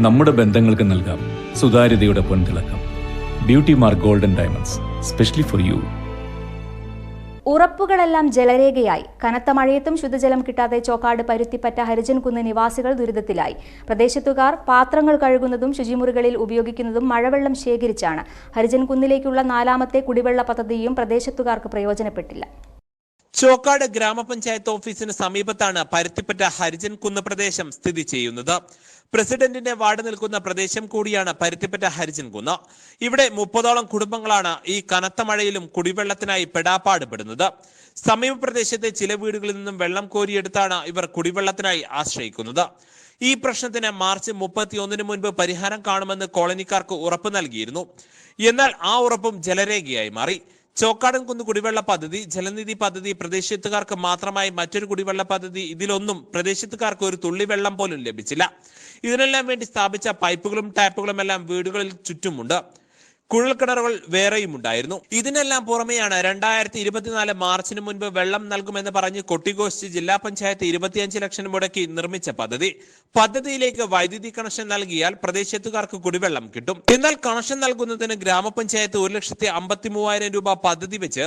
നമ്മുടെ ബന്ധങ്ങൾക്ക് നൽകാം. സുതാര്യതയുടെ പൊൻതിളക്കം. Beauty mark golden diamonds specially for you ഉറപ്പുകളെല്ലാം ജലരേഖയായി. കനത്ത മഴയത്തും ശുദ്ധജലം കിട്ടാതെ ചോക്കാട് പരുത്തിപ്പറ്റ ഹരിജൻകുന്ന് നിവാസികൾ ദുരിതത്തിലായി. പ്രദേശത്തുകാർ പാത്രങ്ങൾ കഴുകുന്നതും ശുചിമുറികളിൽ ഉപയോഗിക്കുന്നതും മഴവെള്ളം ശേഖരിച്ചാണ്. ഹരിജൻകുന്നിലേക്കുള്ള നാലാമത്തെ കുടിവെള്ള പദ്ധതിയും പ്രദേശത്തുകാർക്ക് പ്രയോജനപ്പെട്ടില്ല. ചോക്കാട് ഗ്രാമപഞ്ചായത്ത് ഓഫീസിന് സമീപത്താണ് പരുത്തിപ്പറ്റ ഹരിജൻ കുന്ന് പ്രദേശം സ്ഥിതി ചെയ്യുന്നത്. പ്രസിഡന്റിന്റെ വാർഡ് നിൽക്കുന്ന പ്രദേശം കൂടിയാണ് പരുത്തിപ്പറ്റ ഹരിജൻ കുന്ന്. ഇവിടെ മുപ്പതോളം കുടുംബങ്ങളാണ് ഈ കനത്ത മഴയിലും കുടിവെള്ളത്തിനായി പെടാപ്പാടുപെടുന്നത്. സമീപ പ്രദേശത്തെ ചില വീടുകളിൽ നിന്നും വെള്ളം കോരിയെടുത്താണ് ഇവർ കുടിവെള്ളത്തിനായി ആശ്രയിക്കുന്നത്. ഈ പ്രശ്നത്തിന് മാർച്ച് മുപ്പത്തിയൊന്നിന് മുൻപ് പരിഹാരം കാണുമെന്ന് കോളനിക്കാർക്ക് ഉറപ്പ് നൽകിയിരുന്നു. എന്നാൽ ആ ഉറപ്പും ജലരേഖയായി മാറി. ചോക്കാടൻ കുന്ന് കുടിവെള്ള പദ്ധതി ജലനിധി പദ്ധതി പ്രദേശത്തുകാർക്ക് മാത്രമായി മറ്റൊരു കുടിവെള്ള പദ്ധതി ഇതിലൊന്നും പ്രദേശത്തുകാർക്ക് ഒരു തുള്ളി വെള്ളം പോലും ലഭിച്ചില്ല. ഇതിനെല്ലാം വേണ്ടി സ്ഥാപിച്ച പൈപ്പുകളും ടാപ്പുകളും എല്ലാം വീടുകളിൽ ചുറ്റുമുണ്ട്. കുഴൽക്കിണറുകൾ വേറെയും ഉണ്ടായിരുന്നു. ഇതിനെല്ലാം പുറമെയാണ് രണ്ടായിരത്തി ഇരുപത്തിനാല് മാർച്ചിന് മുൻപ് വെള്ളം നൽകുമെന്ന് പറഞ്ഞ് കൊട്ടിഘോഷിച്ച് ജില്ലാ പഞ്ചായത്ത് ഇരുപത്തിയഞ്ച് ലക്ഷം മുടക്കി നിർമ്മിച്ച പദ്ധതി. പദ്ധതിയിലേക്ക് വൈദ്യുതി കണക്ഷൻ നൽകിയാൽ പ്രദേശത്തുകാർക്ക് കുടിവെള്ളം കിട്ടും. എന്നാൽ കണക്ഷൻ നൽകുന്നതിന് ഗ്രാമപഞ്ചായത്ത് ഒരു ലക്ഷത്തി അമ്പത്തി മൂവായിരം രൂപ പദ്ധതി വെച്ച്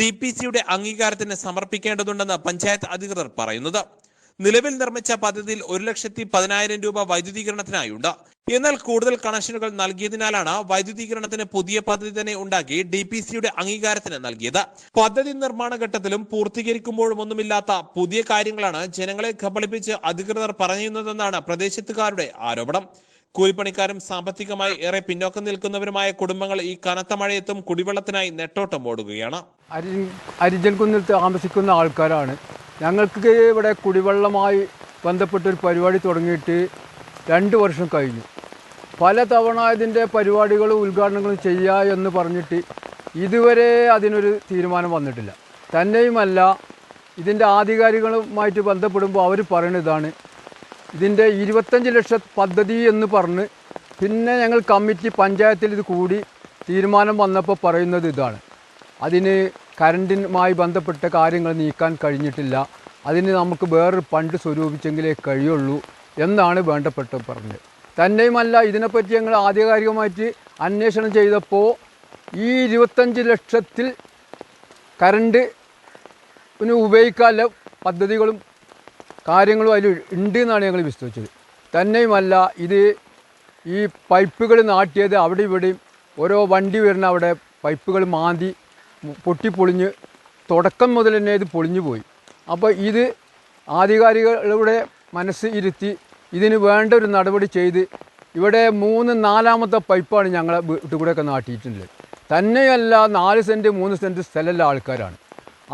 ഡി പി സിയുടെ അംഗീകാരത്തിന് സമർപ്പിക്കേണ്ടതുണ്ടെന്ന് പഞ്ചായത്ത് അധികൃതർ പറയുന്നത്. നിലവിൽ നിർമ്മിച്ച പദ്ധതിയിൽ ഒരു ലക്ഷത്തി പതിനായിരം രൂപ വൈദ്യുതീകരണത്തിനായുണ്ട്. എന്നാൽ കൂടുതൽ കണക്ഷനുകൾ നൽകിയതിനാലാണ് വൈദ്യുതീകരണത്തിന് പുതിയ പദ്ധതി തന്നെ ഉണ്ടാക്കി ഡി പി സിയുടെ അംഗീകാരത്തിന് നൽകിയത്. പദ്ധതി നിർമ്മാണ ഘട്ടത്തിലും പൂർത്തീകരിക്കുമ്പോഴും ഒന്നുമില്ലാത്ത പുതിയ കാര്യങ്ങളാണ് ജനങ്ങളെ കബളിപ്പിച്ച് അധികൃതർ പറയുന്നതെന്നാണ് പ്രദേശത്തുകാരുടെ ആരോപണം. കൂലിപ്പണിക്കാരും സാമ്പത്തികമായി ഏറെ പിന്നോക്കം നിൽക്കുന്നവരുമായ കുടുംബങ്ങൾ ഈ കനത്ത മഴയത്തും കുടിവെള്ളത്തിനായി നെട്ടോട്ടം ഓടുകയാണ്. അരി അരിജൻ കുന്നിൽ താമസിക്കുന്ന ആൾക്കാരാണ് ഞങ്ങൾക്ക് ഇവിടെ കുടിവെള്ളമായി ബന്ധപ്പെട്ടൊരു പരിപാടി തുടങ്ങിയിട്ട് രണ്ട് വർഷം കഴിഞ്ഞു. പല തവണ ഇതിന്റെ പരിപാടികളും ഉദ്ഘാടനങ്ങളും ചെയ്യുക എന്ന് പറഞ്ഞിട്ട് ഇതുവരെ അതിനൊരു തീരുമാനം വന്നിട്ടില്ല. തന്നെയുമല്ല ഇതിന്റെ ആധികാരികളുമായിട്ട് ബന്ധപ്പെടുമ്പോൾ അവർ പറയുന്നത് ഇതാണ്. ഇതിന്റെ ഇരുപത്തഞ്ച് ലക്ഷ പദ്ധതി എന്ന് പറഞ്ഞ് പിന്നെ ഞങ്ങൾ കമ്മിറ്റി പഞ്ചായത്തിൽ ഇത് കൂടി തീരുമാനം വന്നപ്പോൾ പറയുന്നത് ഇതാണ്. അതിന് കറണ്ടിനുമായി ബന്ധപ്പെട്ട കാര്യങ്ങൾ നീക്കാൻ കഴിഞ്ഞിട്ടില്ല. അതിന് നമുക്ക് വേറൊരു പണ്ട് സ്വരൂപിച്ചെങ്കിലേ കഴിയുള്ളൂ എന്നാണ് വേണ്ടപ്പെട്ട പറഞ്ഞത്. തന്നെയുമല്ല ഇതിനെപ്പറ്റി ഞങ്ങൾ ആധികാരികമായിട്ട് അന്വേഷണം ചെയ്തപ്പോൾ ഈ ഇരുപത്തഞ്ച് ലക്ഷത്തിൽ കറണ്ട് ഉപയോഗിക്കാനുള്ള പദ്ധതികളും കാര്യങ്ങളും അതിൽ ഉണ്ട് എന്നാണ് ഞങ്ങൾ വിശ്വസിച്ചത്. തന്നെയുമല്ല ഇത് ഈ പൈപ്പുകൾ നാട്ടിയത് അവിടെ ഇവിടെയും ഓരോ വണ്ടി വരുന്ന അവിടെ പൈപ്പുകൾ മാന്തി പൊട്ടിപ്പൊളിഞ്ഞ് തുടക്കം മുതൽ തന്നെ ഇത് പൊളിഞ്ഞു പോയി. അപ്പോൾ ഇത് ആധികാരികളുടെ മനസ്സ് ഇരുത്തി ഇതിന് വേണ്ട ഒരു നടപടി ചെയ്ത് ഇവിടെ മൂന്ന് നാലാമത്തെ പൈപ്പാണ് ഞങ്ങളെ വീട്ടിൽ കൂടെയൊക്കെ നാട്ടിയിട്ടുള്ളത്. തന്നെയല്ല നാല് സെന്റ് മൂന്ന് സെന്റ് സ്ഥലമുള്ള ആൾക്കാരാണ്.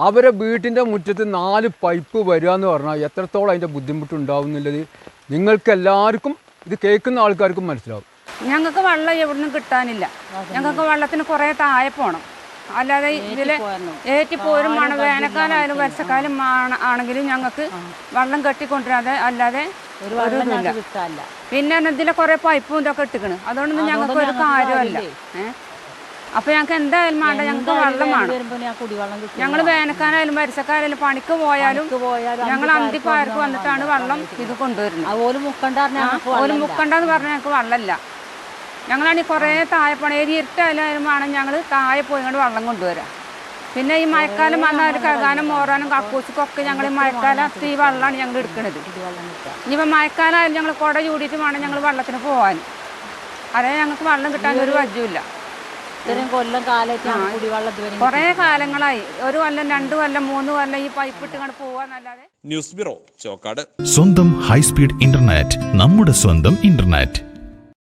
അവരെ വീട്ടിന്റെ മുറ്റത്ത് നാല് പൈപ്പ് വരിക എന്ന് പറഞ്ഞാൽ എത്രത്തോളം അതിന്റെ ബുദ്ധിമുട്ടുണ്ടാവും എന്നുള്ളത് നിങ്ങൾക്ക് എല്ലാവർക്കും ഇത് കേൾക്കുന്ന ആൾക്കാർക്കും മനസ്സിലാവും. ഞങ്ങൾക്ക് വെള്ളം എവിടെ നിന്നും കിട്ടാനില്ല. ഞങ്ങൾക്ക് വെള്ളത്തിന് കുറേ താഴെ പോകണം. അല്ലാതെ ഇതിൽ ഏറ്റിപ്പോരും മണ വേനൽക്കാലായാലും വേനൽക്കാലമായാലും വർഷക്കാലം ആണ്- ആണെങ്കിലും ഞങ്ങൾക്ക് വെള്ളം കെട്ടിക്കൊണ്ടിരാതെ അല്ലാതെ ഒരു. പിന്നെ ഇതിലെ കുറെ പൈപ്പും ഇതൊക്കെ ഇട്ടിക്കണ്. അതുകൊണ്ടൊന്നും ഞങ്ങൾക്ക് ഒരു കാര്യമല്ല ഏഹ് അപ്പൊ ഞങ്ങൾക്ക് എന്തായാലും വേണ്ട ഞങ്ങൾക്ക് വെള്ളം വേണം. ഞങ്ങൾ വേനൽക്കാലായാലും വർഷക്കാലായാലും പണിക്ക് പോയാലും ഞങ്ങൾ അന്തിപ്പാർക്ക് വന്നിട്ടാണ് വെള്ളം ഇത് കൊണ്ടുവരുന്നത്. ഒരു മുക്കണ്ടെന്ന് പറഞ്ഞാൽ ഞങ്ങൾക്ക് വെള്ളമില്ല. ഞങ്ങളാണെങ്കിൽ കുറേ താഴെ പണി ഒരു ഇരുട്ടായാലും ഞങ്ങൾ താഴെ പോയി കൊണ്ട് വെള്ളം കൊണ്ടുവരാം. പിന്നെ ഈ മഴക്കാലം വന്നാൽ ഒരു കഴുകാനും മോറാനും കക്കൂസിക്കൊക്കെ ഞങ്ങൾ ഈ മഴക്കാലത്ത് ഈ വെള്ളമാണ് ഞങ്ങൾ എടുക്കുന്നത് ഇനിയിപ്പോൾ മഴക്കാലമായാലും ഞങ്ങൾ കുട ചൂടിയിട്ട് വേണം ഞങ്ങൾ വെള്ളത്തിന് പോകാൻ അതായത് ഞങ്ങൾക്ക് വെള്ളം കിട്ടാൻ ഒരു ഇതുവരെ കുറേ കാലങ്ങളായി. ഒരു കൊല്ലം രണ്ട് കൊല്ലം മൂന്ന് കൊല്ലം ഈ പൈപ്പ് ഇട്ടുകൊണ്ട് പോവാന്നല്ലാതെ ന്യൂസ് ബ്യൂറോ ചോക്കാട്. സ്വന്തം ഹൈസ്പീഡ് ഇന്റർനെറ്റ് നമ്മുടെ സ്വന്തം ഇന്റർനെറ്റ്.